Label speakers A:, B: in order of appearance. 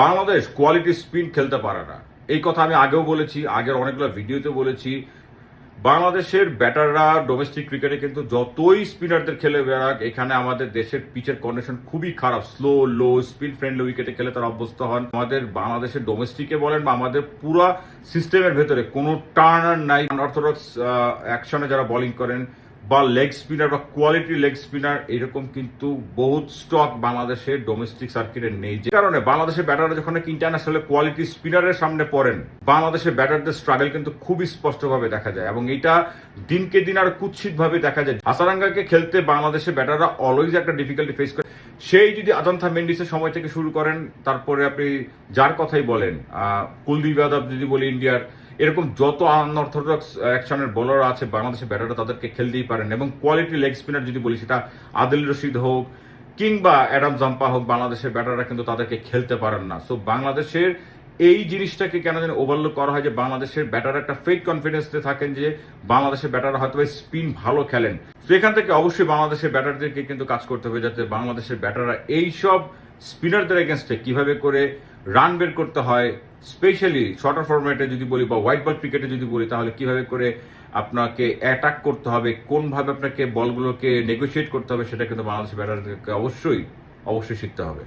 A: Bangladesh quality spin খেলতে পারে না। এই কথা আমি আগেও বলেছি, আগের অনেকগুলো ভিডিওতে বলেছি। বাংলাদেশের ব্যাটাররা ডোমেস্টিক ক্রিকেটে কিন্তু যতই স্পিনারদের খেলে বেড়াক, এখানে আমাদের দেশের পিচের কন্ডিশন খুবই খারাপ। স্লো লো স্পিন ফ্রেন্ডলি উইকেটে খেলে তারা অভ্যস্ত হন। আমাদের বাংলাদেশের ডোমেস্টিকে বলেন বা আমাদের পুরো সিস্টেমের ভেতরে কোনো টার্নার নাই। অর্থোডক্স অ্যাকশনে যারা বোলিং করেন বা লেগ স্পিনার বা কোয়ালিটি লেগ স্পিনার এরকম কিন্তু বহুত স্টক বাংলাদেশে ডোমেস্টিক সার্কিটে নেই। যে কারণে বাংলাদেশের ব্যাটাররা যখন ইন্টারন্যাশনাল কোয়ালিটি স্পিনারের সামনে পড়েন, বাংলাদেশের ব্যাটারদের স্ট্রাগল কিন্তু খুবই স্পষ্টভাবে দেখা যায় এবং এটা দিনকে দিন আর কুৎসিতভাবে দেখা যায়। হাসারাঙ্গাকে খেলতে বাংলাদেশের ব্যাটাররা অলওয়েজ একটা ডিফিকাল্টি ফেস করে। সেই যদি আজান্থা মেন্ডিসের সময় থেকে শুরু করেন, তারপরে আপনি যার কথাই বলেন কুলদীপ যাদব যদি বলি ইন্ডিয়ার, এরকম যত আনঅর্থোডক্স অ্যাকশনের বোলার আছে, বাংলাদেশের ব্যাটাররা তাদেরকে খেলতেই পারেন এবং কোয়ালিটি লেগ স্পিনার যদি বলি সেটা আদিল রশিদ হোক কিংবা অ্যাডাম জাম্পা হোক, বাংলাদেশের ব্যাটাররা কিন্তু তাদেরকে খেলতে পারেন না। সো বাংলাদেশের এই জিনিসটাকে কেন যেন ওভারলুক করা হয় যে বাংলাদেশের ব্যাটার একটা ফেক কনফিডেন্সে থাকেন যে বাংলাদেশের ব্যাটাররা হয়তো স্পিন ভালো খেলেন। তো এখান থেকে অবশ্যই বাংলাদেশের ব্যাটারদেরকে কিন্তু কাজ করতে হবে যাতে বাংলাদেশের ব্যাটাররা এইসব স্পিনারদের এগেনস্টে কীভাবে করে রান বের করতে হয় স্পেশালি শর্টার ফরম্যাটে যদি বলি বা হোয়াইট বল ক্রিকেটে যদি বলি, তাহলে কীভাবে করে আপনাকে অ্যাটাক করতে হবে, কোনভাবে আপনাকে বলগুলোকে নেগোশিয়েট করতে হবে, সেটা কিন্তু বাংলাদেশের ব্যাটারদেরকে অবশ্যই অবশ্যই শিখতে হবে।